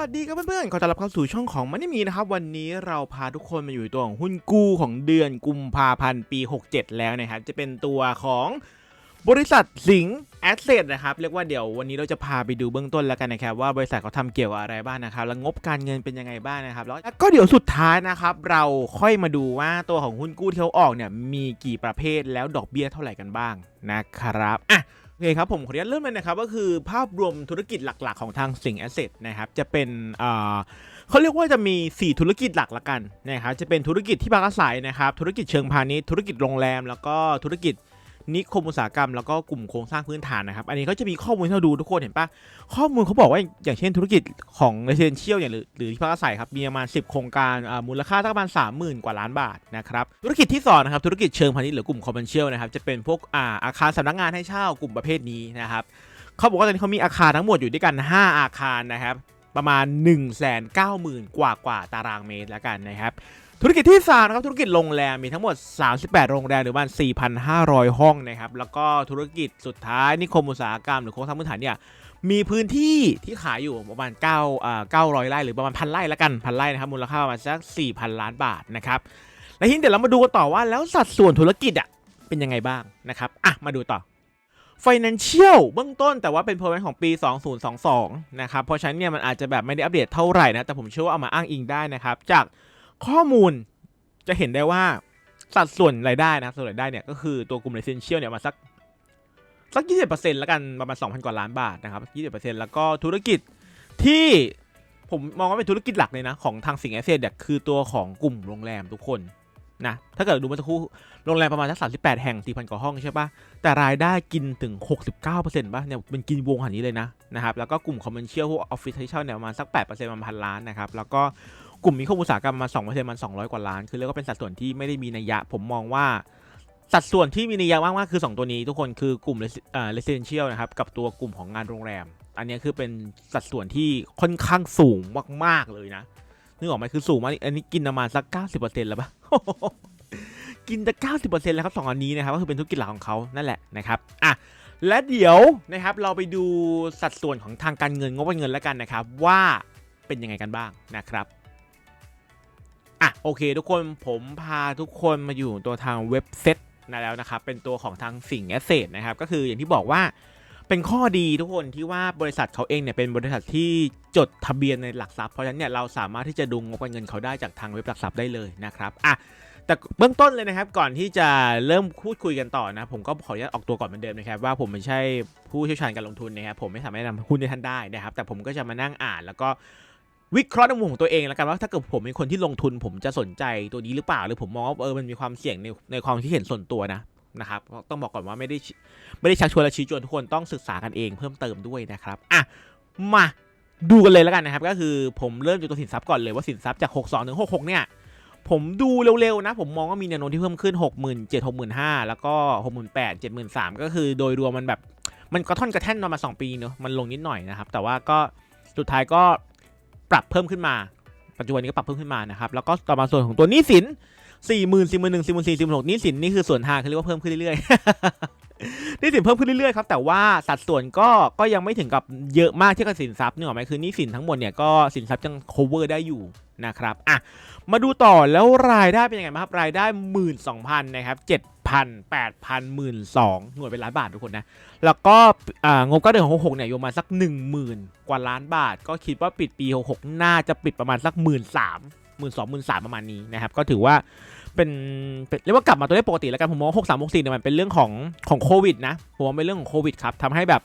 วัสดีครับเพื่อนๆ ขอต้อนรับเข้าสู่ช่องของมันนี่มีนะครับ วันนี้เราพาทุกคนมาอยู่ตัวของหุ้นกู้ของเดือนกุมภาพันธ์ปี 67 แล้วนะครับ จะเป็นตัวของบริษัทสิงห์แอสเซทนะครับ เรียกว่าเดี๋ยววันนี้เราจะพาไปดูเบื้องต้นแล้วกันนะครับ ว่าบริษัทเขาทำเกี่ยวกับอะไรบ้างนะครับ แล้วงบการเงินเป็นยังไงบ้างนะครับ แล้วก็เดี๋ยวสุดท้ายนะครับ เราค่อยมาดูว่าตัวของหุ้นกู้ที่เขาออกเนี่ยมีกี่ประเภทแล้วดอกเบี้ยเท่าไหร่กันบ้างนะครับอะ โอเคครับผมขออนุญาตเริ่มเลยนะครับก็คือภาพรวมธุรกิจหลักๆ ของทางสิงห์แอสเซทนะครับจะเป็นเขาเรียกว่าจะมี 4 ธุรกิจหลักละกันนะครับจะเป็นธุรกิจที่พักอาศัยนะครับธุรกิจเชิงพาณิชย์ธุรกิจโรงแรม แล้วก็ธุรกิจ นิคมอุตสาหกรรมแล้วก็กลุ่มโครงสร้างพื้นฐานนะครับ อันนี้เขาจะมีข้อมูลให้เราดูทุกคนเห็นปะข้อมูลเขาบอกว่าอย่างเช่นธุรกิจของ residential อย่างหรือหรือที่พักอาศัยครับมีประมาณ 10 โครงการมูลค่าสักประมาณ 30,000 กว่าล้านบาทนะครับธุรกิจที่สองนะครับธุรกิจเชิงพาณิชย์หรือกลุ่ม commercial นะครับจะเป็นพวกอาอาคารสำนักงานให้เช่ากลุ่มประเภทนี้นะครับเขาบอกว่าตอนนี้เขามีอาคารทั้งหมดอยู่ด้วยกัน 5 อาคารนะครับประมาณ 1 9 0 0 0 0 กว่ากว่าตารางเมตรแล้วกันนะครับ ธุรกิจที่3นะครับธุรกิจโรงแรมมีทั้งหมด 38 โรงแรมหรือประมาณ4,500 ห้องนะครับแล้วก็ธุรกิจสุดท้ายนิคมอุตสาหกรรมหรือโครงสร้างพื้นฐานเนี่ยมีพื้นที่ที่ขายอยู่ประมาณ9อ่า900 ไร่หรือประมาณพันไร่ล้วกันพันไร่นะครับมูลค่าประมาณสัก 4,000 ล้านบาทนะครับและทีนี้เดี๋ยวเรามาดูกันต่อว่าแล้วสัดส่วนธุรกิจอะเป็นยังไงบ้างนะครับอะมาดูต่อ Financial เบื้องต้นแต่ว่าเป็น performance ของปี 2022 นะครับเพราะฉะนั้นเนี่ยมันอาจจะแบบไม่ได้อัปเดตเท่าไหร่นะแต่ผมเชื่อว่าเอามาอ้างอิงได้นะครับจาก ข้อมูลจะเห็นได้ว่าสัดส่วนรายได้นะส่วนรายได้เนี่ยก็คือตัวกลุ่ม Essential เนี่ยมาสักสัก 20%แล้วกันประมาณ 2,000 กว่าล้านบาทนะครับ 20%แล้วก็ธุรกิจที่ผมมองว่าเป็นธุรกิจหลักเลยนะ ของทางสิงห์แอสเซทเนี่ยคือตัวของกลุ่มโรงแรมทุกคน นะถ้าเกิดดูเมื่อสักครู่โรงแรมประมาณสัก38แปดแห่ง4,000กว่าห้องใช่ปะแต่รายได้กินถึง69%ป่ะเนี่ยเป็นกินวงขนาดนี้เลยนะนะครับแล้วก็กลุ่มคอมเมนเชียลพวกออฟฟิศที่เช่าเนี่ยประมาณสัก8%ปอร์เซ็นต์ประมาณพันล้านนะครับแล้วก็กลุ่มนิคมอุตสาหกรรมมา2%มัน200กว่าล้าน คือเรียกว่าเป็นสัดส่วนที่ไม่ได้มีนัยยะผมมองว่าสัดส่วนที่มีนัยยะมากๆคือ 2 ตัวนี้ทุกคนคือกลุ่มเอ่อ residential นะครับกับตัวกลุ่มของงานโรงแรม อันนี้คือเป็นสัดส่วนที่ค่อนข้างสูงมากๆเลยนะ นึกออกไหมคือสูงมากอันนี้กินประมาณสัก 90%แล้วปะกินจะ90%แล้วครับสองอันนี้นะครับก็คือเป็นธุรกิจหลักของเขานั่นแหละนะครับอะและเดี๋ยวนะครับเราไปดูสัดส่วนของทางการเงินงบการเงินแล้วกันนะครับ ว่าเป็นยังไงกันบ้างนะครับอะโอเค ทุกคนผมพาทุกคนมาอยู่ตัวทางเว็บเซ็ตนะแล้วนะครับเป็นตัวของทางสิ่งแอสเซทนะครับก็คืออย่างที่บอกว่า เป็นข้อดีทุกคนที่ว่าบริษัทเขาเองเนี่ยเป็นบริษัทที่จดทะเบียนในหลักทรัพย์เพราะฉะนั้นเนี่ยเราสามารถที่จะดูงบการเงินเขาได้จากทางเว็บหลักทรัพย์ได้เลยนะครับอะแต่เบื้องต้นเลยนะครับก่อนที่จะเริ่มพูดคุยกันต่อนะ ผมก็ขออนุญาตออกตัวก่อนเหมือนเดิมนะครับว่าผมไม่ใช่ผู้เชี่ยวชาญการลงทุนนะครับผมไม่สามารถนำหุ้นให้ท่านได้นะครับ แต่ผมก็จะมานั่งอ่านแล้วก็วิเคราะห์ในมุมของตัวเองแล้วกันว่าถ้าเกิดผมเป็นคนที่ลงทุน ผมจะสนใจตัวนี้หรือเปล่าหรือผมมองว่าเออมันมีความเสี่ยงในในความคิดเห็นส่วนตัวนะ นะครับต้องบอกก่อนว่าไม่ได้ไม่ได้ชักชวนและชี้ชวนทุกคนต้องศึกษากันเองเพิ่มเติมด้วยนะครับอะมาดูกันเลยแล้วกันนะครับ ก็คือผมเริ่มจากตัวสินทรัพย์ก่อนเลยว่าสินทรัพย์จาก 62ถึง66 เนี่ย ผมดูเร็วๆนะ ผมมองว่ามีแนวโน้มที่เพิ่มขึ้น 6 7 65,000แล้วก็ 6 8 0 0 73,000ก็คือโดยรวมมันแบบมันกระท่อนกระแท่นมา 2 ปีเนอะมันลงนิดหน่อยนะครับ แต่ว่าก็สุดท้ายก็ปรับเพิ่มขึ้นมา ปัจจุบันนี้ก็ปรับเพิ่มขึ้นมานะครับ แล้วก็ต่อมาส่วนของตัวหนี้ สิน4 0 0 0 0 4 1 0 0 0 4 4 0 0 0 6หมื่นี้สินนี่คือส่วนทางเขาเรียกว่าเพิ่มขึ้นเรื่อยๆนี้สินเพิ่มขึ้นเรื่อยๆครับแต่ว่าสัดส่วนก็ก็ยังไม่ถึงกับเยอะมากเทียบกับสินทรัพย์เนี่ยหรอกไหมคือนี้สินทั้งหมดเนี่ยก็สินทรัพย์ยัง cover ได้อยู่นะครับอะมาดูต่อแล้วรายได้เป็นยังไงบ้างครับรายได้ 12,000นะครับ7,000 8,000 12,000หน่วยเป็นล้านบาททุกคนนะแล้วก็อ่างบการเงินของ66เนี่ยอยู่มาสัก 10,000 กว่าล้านบาท ก็คิดว่าปิดปี 66 น่าจะปิดประมาณสัก 13,000 12,000 13,000ประมาณนี้นะครับก็ถือว่าเป็นเปนเรียกว่ากลับมาตัวเลขปกติแล้วกันผมมองว่า63 64เนี่ยมันเป็นเรื่องของของโควิดนะผมว่าเป็นเรื่องของโควิดครับทำให้แบบ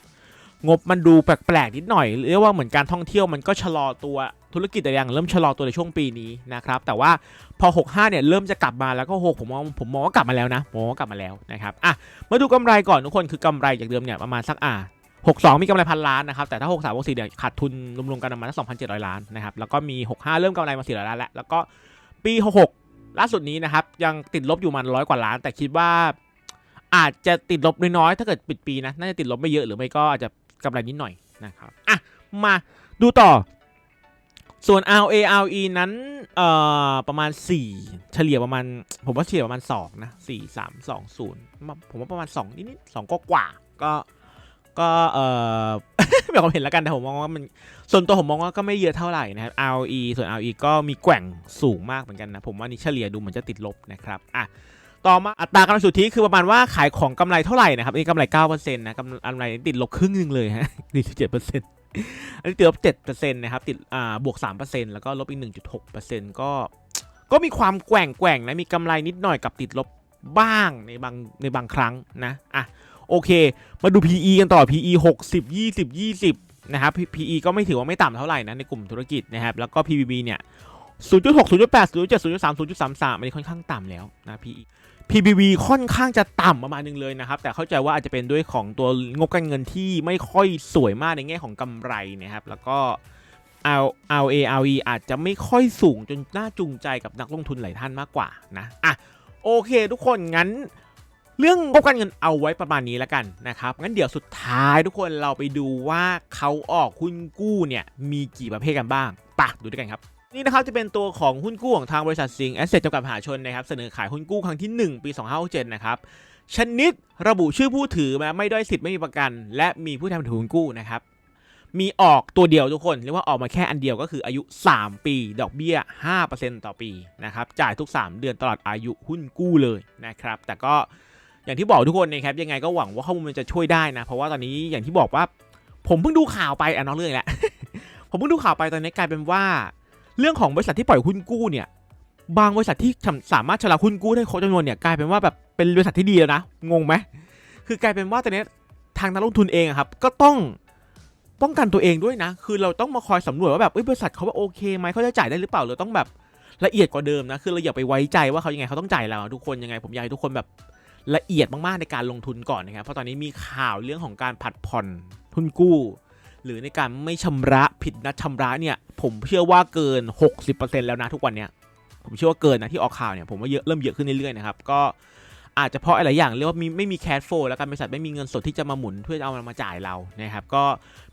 งบมันดูแปลกๆนิดหน่อยเรียกว่าเหมือนการท่องเที่ยวมันก็ชะลอตัวธุรกิจแต่อย่างเริ่มชะลอตัวในช่วงปีนี้นะครับแต่ว่าพอ 65 เนี่ยเริ่มจะกลับมาแล้วก็6ผมมองผมมองว่ากลับมาแล้วนะผมมองว่ากลับมาแล้วนะครับอะมาดูกำไรก่อนทุกคนคือกำไรจากเดิมเนี่ยประมาณสักอะ 62 มีกำไรพันล้านนะครับ แต่ถ้า 63 64เนี่ยขาดทุนรวมๆกันประมาณสัก2,700 ล้านนะครับ แล้วก็มี 65 เริ่มกำไรมา 400 ล้านแล้ว แล้วก็ปี 66 ล่าสุดนี้นะครับ ยังติดลบอยู่มันร้อยกว่าล้าน แต่คิดว่าอาจจะติดลบน้อยๆ ถ้าเกิดปิดปีนะ น่าจะติดลบไม่เยอะหรือไม่ก็อาจจะกำไรนิดหน่อยนะครับ อะ มาดูต่อ ส่วน RA RE นั้น เอ่อ ประมาณ 4 เฉลี่ยประมาณ ผมว่าเฉลี่ยประมาณ 2 นะ 4 3 2 0 ผมว่าประมาณ 2 นิดๆ2ก็กว่า ก็ ก็เอ่อแบบความเห็นแล้วกันแต่ผมมองว่ามันส่วนตัวผมมองว่าก็ไม่เยอะเท่าไหร่นะครับ ROE ส่วน ROE ก็มีแกว่งสูงมากเหมือนกันนะ ผมว่านี่เฉลี่ยดูเหมือนจะติดลบนะครับอะต่อมาอัตรากำไรสุทธิคือประมาณว่าขายของกำไรเท่าไหร่นะครับอันนี้กำไร9%นะกำไรติดลบครึ่งหนึงเลยฮะ47%อันนี้ติดลบ7%นะครับติดอ่าบวก 3%แล้วก็ลบอีก 1.6%ก็ก็มีความแกว่งแกว่งนะมีกำไรนิดหน่อยกับติดลบบ้างในบางในบางครั้งนะอะ โอเค มาดู PE กันต่อ PE 60 20 20 นะครับ PE ก็ไม่ถือว่าไม่ต่ำเท่าไหร่นะในกลุ่มธุรกิจนะครับ แล้วก็ PBB เนี่ย0.6 0.8 0.7 0.3 0.33อันค่อนข้างต่ำแล้วนะ PE PBB ค่อนข้างจะต่ำประมาณนึงเลยนะครับ แต่เข้าใจว่าอาจจะเป็นด้วยของตัวงบการเงินที่ไม่ค่อยสวยมากในแง่ของกำไรนะครับ แล้วก็ L LA LE อาจจะไม่ค่อยสูงจนน่าจูงใจกับนักลงทุนหลายท่านมากกว่านะ อะ โอเคทุกคนงั้น เรื่องงบการเงินเอาไว้ประมาณนี้แล้วกันนะครับ งั้นเดี๋ยวสุดท้ายทุกคนเราไปดูว่าเขาออกหุ้นกู้เนี่ยมีกี่ประเภทกันบ้างปะดูด้วยกันครับนี่นะครับจะเป็นตัวของหุ้นกู้ของทางบริษัทสิงห์แอสเซทจำกัดมหาชนนะครับเสนอขายหุ้นกู้ครั้งที่ 1 ปี 2567นะครับชนิดระบุชื่อผู้ถือมาไม่ด้อยสิทธิ์ไม่มีประกัน และมีผู้แทนถือหุ้นกู้นะครับมีออกตัวเดียวทุกคนเรียกว่าออกมาแค่อันเดียวก็คืออายุ 3 ปี ดอกเบี้ย 5%ต่อปีนะครับจ่ายทุก 3 เดือนตลอดอายุหุ้นกู้เลยนะครับแต่ก็ อย่างที่บอกทุกคนนะครับยังไงก็หวังว่าข้อมูลมันจะช่วยได้นะ เพราะว่าตอนนี้อย่างที่บอกว่า ผมเพิ่งดูข่าวไปอะนอกเรื่องอีกแล้วผมเพิ่งดูข่าวไปตอนนี้กลายเป็นว่า เรื่องของบริษัทที่ปล่อยหุ้นกู้เนี่ยบางบริษัทที่สามารถชำระหุ้นกู้ได้ครบจำนวนเนี่ยกลายเป็นว่าแบบเป็นบริษัทที่ดีแล้วนะงงไหมคือกลายเป็นว่าตอนนี้ทางนักลงทุนเองครับก็ต้องป้องกันตัวเองด้วยนะ คือเราต้องมาคอยสำรวจว่าแบบบริษัทเขาว่าโอเคไหมเขาจะจ่ายได้หรือเปล่าเราต้องแบบละเอียดกว่าเดิมนะ คือเราอย่าไปไว้ใจว่าเขายังไงเขาต้องจ่ายเราทุกคนยังไงผมอยากให้ทุกคนแบบ ละเอียดมากๆในการลงทุนก่อนนะครับ เพราะตอนนี้มีข่าวเรื่องของการผัดผ่อนทุนกู้ หรือในการไม่ชำระผิดนัดชำระเนี่ยผมเชื่อว่าเกิน 60%แล้วนะทุกวันเนี้ยผมเชื่อว่าเกินนะที่ออกข่าวเนี่ยผมว่าเยอะเริ่มเยอะขึ้นเรื่อยๆนะครับก็อาจจะเพราะอะไรอย่างเรียกว่ามีไม่มีแคชโฟลแล้วกันบริษัทไม่มีเงินสดที่จะมาหมุนเพื่อเอามันมาจ่ายเรานะครับก็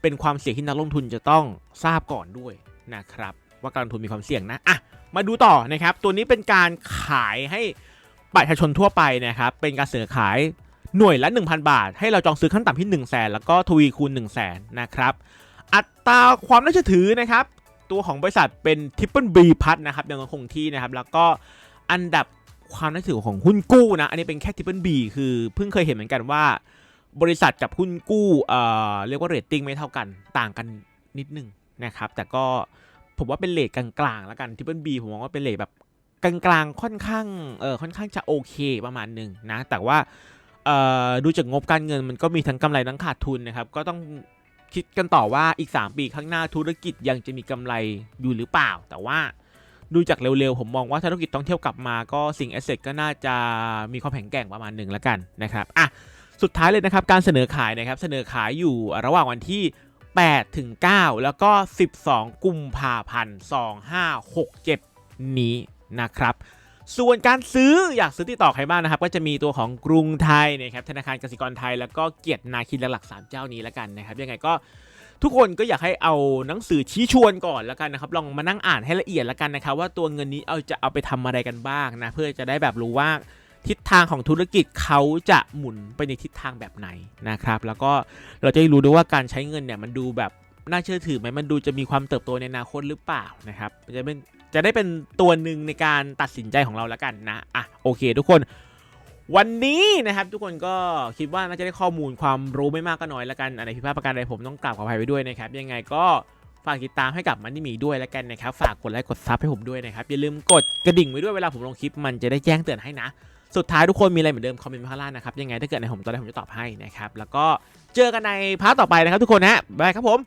เป็นความเสี่ยงที่นักลงทุนจะต้องทราบก่อนด้วยนะครับว่าการลงทุนมีความเสี่ยงนะอะมาดูต่อนะครับตัวนี้เป็นการขายให้ ประชาชนทั่วไปนะครับเป็นการเสนอขายหน่วยละ 1,000 บาท ให้เราจองซื้อขั้นต่ำที่1 0 0 0 0แสนแล้วก็ทวีคูณ 1 0 0 0 0แสนนะครับอัตราความน่าเชื่อถือนะครับตัวของบริษัทเป็น Triple B พัทนะครับยังคงที่นะครับแล้วก็อันดับความน่าเชื่อถือของหุ้นกู้นะ อันนี้เป็นแค่ Triple B คือเพิ่งเคยเห็นเหมือนกันว่า บริษัทกับหุ้นกู้เอ่อเรียกว่าเรตติ้งไม่เท่ากันต่างกันนิดนึงนะครับแต่ก็ผมว่าเป็นเลทกลางๆแล้วกัน Triple B ผมมองว่าเป็นเลทแบบ กลางๆค่อนข้างเออค่อนข้างจะโอเคประมาณหนึ่งนะ แต่ว่าเอ่อดูจากงบการเงินมันก็มีทั้งกำไรทั้งขาดทุนนะครับ ก็ต้องคิดกันต่อว่าอีก 3 ปีข้างหน้าธุรกิจยังจะมีกำไรอยู่หรือเปล่า แต่ว่าดูจากเร็วๆ ผมมองว่าธุรกิจท่องเที่ยวกลับมาก็สิ่งแอสเซทก็น่าจะมีความแข็งแกร่งประมาณหนึ่งแล้วกันนะครับอะสุดท้ายเลยนะครับการเสนอขายนะครับเสนอขายอยู่ระหว่างวันที่8ถึง9แล้วก็ 12 กุมภาพันธ์2567 นี้ นะครับส่วนการซื้ออยากซื้อติดต่อใครบ้างนะครับ ก็จะมีตัวของกรุงไทยนะครับธนาคารกสิกรไทย แล้วก็เกียรตินาคินหลักๆสามเจ้านี้แล้วกันนะครับ ยังไงก็ทุกคนก็อยากให้เอาหนังสือชี้ชวนก่อนแล้วกันนะครับ ลองมานั่งอ่านให้ละเอียดแล้วกันนะครับ ว่าตัวเงินนี้เอาจะเอาไปทำอะไรกันบ้างนะเพื่อจะได้แบบรู้ว่าทิศทางของธุรกิจเขาจะหมุนไปในทิศทางแบบไหนนะครับ แล้วก็เราจะได้รู้ด้วยว่าการใช้เงินเนี่ยมันดูแบบ น่าเชื่อถือไหมมันดูจะมีความเติบโตในอนาคตหรือเปล่านะครับจะเป็นจะได้เป็นตัวหนึ่งในการตัดสินใจของเราแล้วกันนะอะโอเค ทุกคน วันนี้นะครับ ทุกคนก็คิดว่าน่าจะได้ข้อมูลความรู้ไม่มากก็น้อยแล้วกันอะไรผิดพลาดประการใดผมต้องกราบขออภัยไว้ด้วยนะครับ ยังไงก็ฝากติดตามให้กับมันนี่มีด้วยแล้วกันนะครับ ฝากกดไลค์กดซับให้ผมด้วยนะครับ อย่าลืมกดกระดิ่งไว้ด้วยเวลาผมลงคลิปมันจะได้แจ้งเตือนให้นะ สุดท้ายทุกคนมีอะไรเหมือนเดิมคอมเมนต์มาข้างล่างนะครับยังไงถ้าเกิดในผมตอนแรกผมจะตอบให้นะครับแล้วก็เจอกันในพาร์ทต่อไปนะครับ ทุกคนนะบายครับผม